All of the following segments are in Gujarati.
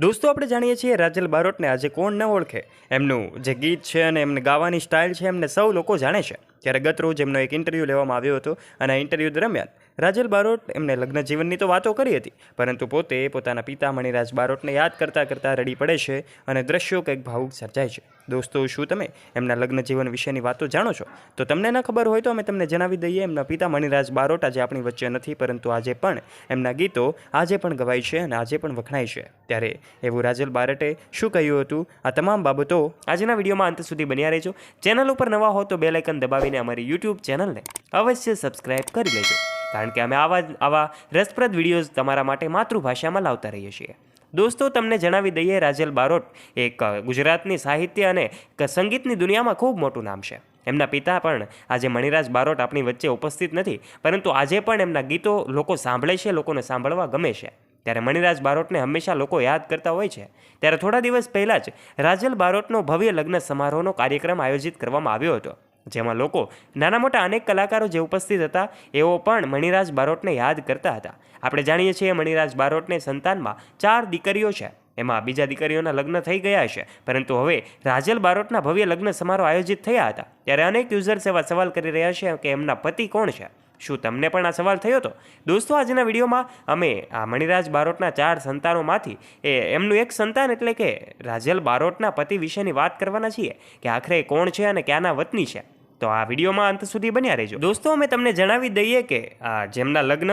દોસ્તો, આપણે જાણીએ છીએ રાજલ બારોટને આજે કોણ ન ઓળખે. એમનું જે ગીત છે અને એમને ગાવાની સ્ટાઇલ છે, એમને સૌ લોકો જાણે છે. ત્યારે ગત રોજ એમનો એક ઇન્ટરવ્યૂ લેવામાં આવ્યો હતો અને આ ઇન્ટરવ્યૂ દરમિયાન રાજલ બારોટ એમને લગ્ન જીવનની તો વાતો કરી હતી, પરંતુ પોતે પોતાના પિતા મણિરાજ બારોટને યાદ કરતાં કરતાં રડી પડે છે અને દ્રશ્યો કંઈક ભાવુક સર્જાય છે. દોસ્તો, શું તમે એમના લગ્ન જીવન વિશેની વાતો જાણો છો? તો તમને ન ખબર હોય તો અમે તમને જણાવી દઈએ, એમના પિતા મણિરાજ બારોટ આજે આપણી વચ્ચે નથી, પરંતુ આજે પણ એમના ગીતો આજે પણ ગવાય છે અને આજે પણ વખણાય છે. ત્યારે એવું રાજલ બારટે શું કહ્યું હતું? આ તમામ બાબતો આજના વિડીયોમાં અંત સુધી બન્યા રહેજો. ચેનલ ઉપર નવા હો તો બે લાઇકન દબાવીને અમારી યુટ્યુબ ચેનલને અવશ્ય સબસ્ક્રાઇબ કરી લેજો. કારણ કે અમે આવા આવા રસપ્રદ વિડીયોઝ તમારા માટે માતૃભાષામાં લાવતા રહીએ છીએ. દોસ્તો, તમને જણાવી દઈએ, રાજલ બારોટ એક ગુજરાતની સાહિત્ય અને સંગીતની દુનિયામાં ખૂબ મોટું નામ છે. એમના પિતા પણ આજે મણિરાજ બારોટ આપણી વચ્ચે ઉપસ્થિત નથી, પરંતુ આજે પણ એમના ગીતો લોકો સાંભળે છે, લોકોને સાંભળવા ગમે છે. ત્યારે મણિરાજ બારોટને હંમેશા લોકો યાદ કરતા હોય છે. ત્યારે થોડા દિવસ પહેલાં જ રાજલ બારોટનો ભવ્ય લગ્ન સમારોહનો કાર્યક્રમ આયોજિત કરવામાં આવ્યો હતો. જેમાં લોકો નાના મોટા અનેક કલાકારો જે ઉપસ્થિત હતા, એઓ પણ મણિરાજ બારોટને યાદ કરતા હતા. આપણે જાણીએ છીએ મણિરાજ બારોટને સંતાનમાં ચાર દીકરીઓ છે. એમાં બીજા દીકરીઓના લગ્ન થઈ ગયા છે. પરંતુ હવે રાજલ બારોટના ભવ્ય લગ્ન સમારોહ આયોજિત થયા હતા. ત્યારે અનેક યુઝર્સ એવા સવાલ કરી રહ્યા છે કે એમના પતિ કોણ છે? શું તમને પણ આ સવાલ થયો હતો દોસ્તો, આજના વિડીયોમાં અમે આ મણિરાજ બારોટના ચાર સંતાનોમાંથી, એ એમનું એક સંતાન એટલે કે રાજલ બારોટના પતિ વિશેની વાત કરવાના છીએ કે આખરે કોણ છે અને ક્યાંના વતની છે. તો આ વિડીયોમાં અંત સુધી બન્યા રહેજો. દોસ્તો, અમે તમને જણાવી દઈએ કે, આ જેમના લગ્ન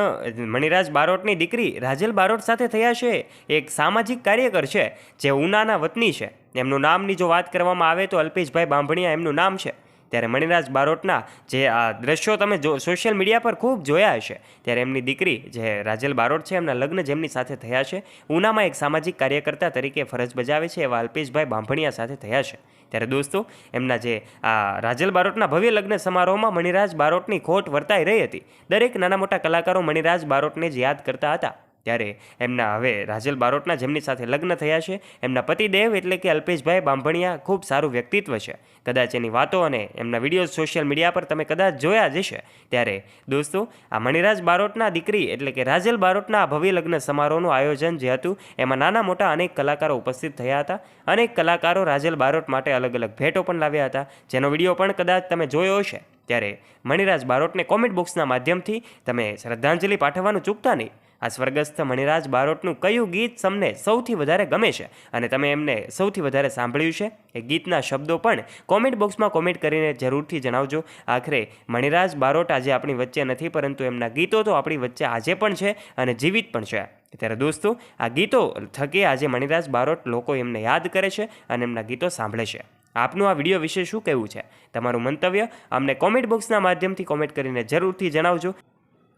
મણિરાજ બારોટની દીકરી રાજલ બારોટ સાથે થયા છે, એક સામાજિક કાર્યકર છે, જે ઉનાના વતની છે. એમનું નામની જો વાત કરવામાં આવે તો અલ્પેશભાઈ બાંભણિયા એમનું નામ છે. ત્યારે મણિરાજ બારોટના જે આ દ્રશ્યો તમે જો સોશિયલ મીડિયા પર ખૂબ જોયા હશે, ત્યારે એમની દીકરી જે રાજેલ બારોટ છે, એમના લગ્ન જેમની સાથે થયા છે, ઉનામાં એક સામાજિક કાર્યકર્તા તરીકે ફરજ બજાવે છે, એવા અલ્પેશભાઈ બાંભણિયા સાથે થયા છે. ત્યારે દોસ્તો, એમના જે આ રાજલ બારોટના ભવ્ય લગ્ન સમારોહમાં મણિરાજ બારોટની ખોટ વર્તાઈ રહી હતી. દરેક નાના મોટા કલાકારો મણિરાજ બારોટને જ યાદ કરતા હતા. ત્યારે એમના હવે રાજલ બારોટના જેમની સાથે લગ્ન થયા છે, એમના પતિદેવ એટલે કે અલ્પેશભાઈ બાંભણિયા ખૂબ સારું વ્યક્તિત્વ છે. કદાચ એની વાતો અને એમના વીડિયો સોશિયલ મીડિયા પર તમે કદાચ જોયા જ હશે. ત્યારે દોસ્તો, આ મણિરાજ બારોટના દીકરી એટલે કે રાજલ બારોટના આ ભવ્ય લગ્ન સમારોહનું આયોજન જે હતું, એમાં નાના મોટા અનેક કલાકારો ઉપસ્થિત થયા હતા. અનેક કલાકારો રાજલ બારોટ માટે અલગ અલગ ભેટો પણ લાવ્યા હતા. જેનો વીડિયો પણ કદાચ તમે જોયો હશે. ત્યારે મણિરાજ બારોટને કોમેન્ટ બોક્સના માધ્યમથી તમે શ્રદ્ધાંજલિ પાઠવવાનું ચૂકતા નહીં. આ સ્વર્ગસ્થ મણિરાજ બારોટનું કયું ગીત તમને સૌથી વધારે ગમે છે? અને તમે એમને સૌથી વધારે સાંભળ્યું છે? એ ગીતના શબ્દો પણ કોમેન્ટ બોક્સમાં કોમેન્ટ કરીને જરૂરથી જણાવજો. આખરે મણિરાજ બારોટ આજે આપણી વચ્ચે નથી, પરંતુ એમના ગીતો તો આપણી વચ્ચે આજે પણ છે અને જીવિત પણ છે. ત્યારે દોસ્તો, આ ગીતો થકી આજે મણિરાજ બારોટ લોકો એમને યાદ કરે છે અને એમના ગીતો સાંભળે છે. આપનું આ વીડિયો વિશે શું કહેવું છે? તમારું મંતવ્ય અમને કોમેન્ટ બોક્સના માધ્યમથી કોમેન્ટ કરીને જરૂરથી જણાવજો.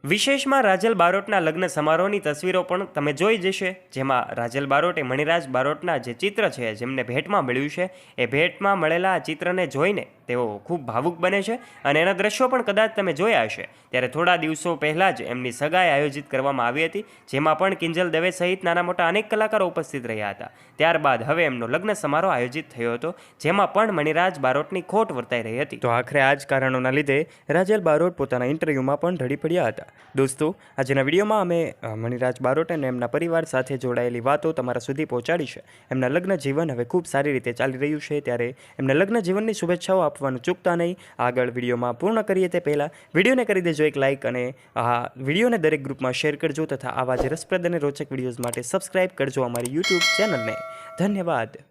વિશેષમાં રાજલ બારોટના લગ્ન સમારોહની તસવીરો પણ તમે જોઈ જશે, જેમાં રાજલ બારોટે મણિરાજ બારોટના જે ચિત્ર છે, જેમને ભેટમાં મળ્યું છે, એ ભેટમાં મળેલા ચિત્રને જોઈને તેઓ ખૂબ ભાવુક બને છે અને એના દ્રશ્યો પણ કદાચ તમે જોયા હશે. ત્યારે થોડા દિવસો પહેલાં જ એમની સગાઈ આયોજિત કરવામાં આવી હતી, જેમાં પણ કિંજલ દવે સહિત નાના મોટા અનેક કલાકારો ઉપસ્થિત રહ્યા હતા. ત્યારબાદ હવે એમનો લગ્ન સમારોહ આયોજિત થયો હતો, જેમાં પણ મણિરાજ બારોટની ખોટ વર્તાઈ રહી હતી. તો આખરે આ જ કારણોના લીધે રાજલ બારોટ પોતાના ઇન્ટરવ્યૂમાં પણ ઢળી પડ્યા હતા. દોસ્તો, આજના વિડીયોમાં અમે મણિરાજ બારોટ અને એમના પરિવાર સાથે જોડાયેલી વાતો તમારા સુધી પહોંચાડી છે. એમના લગ્ન જીવન હવે ખૂબ સારી રીતે ચાલી રહ્યું છે, ત્યારે એમના લગ્ન જીવનની શુભેચ્છાઓ આપવાનું ચૂકતા નહીં. આગળ વિડીયોમાં પૂર્ણ કરીએ તે પહેલાં, વિડીયોને કરી દેજો એક લાઇક અને આ વિડીયોને દરેક ગ્રુપમાં શેર કરજો તથા આવા જ રસપ્રદ અને રોચક વિડીયોઝ માટે સબસ્ક્રાઇબ કરજો અમારી યુટ્યુબ ચેનલને. ધન્યવાદ.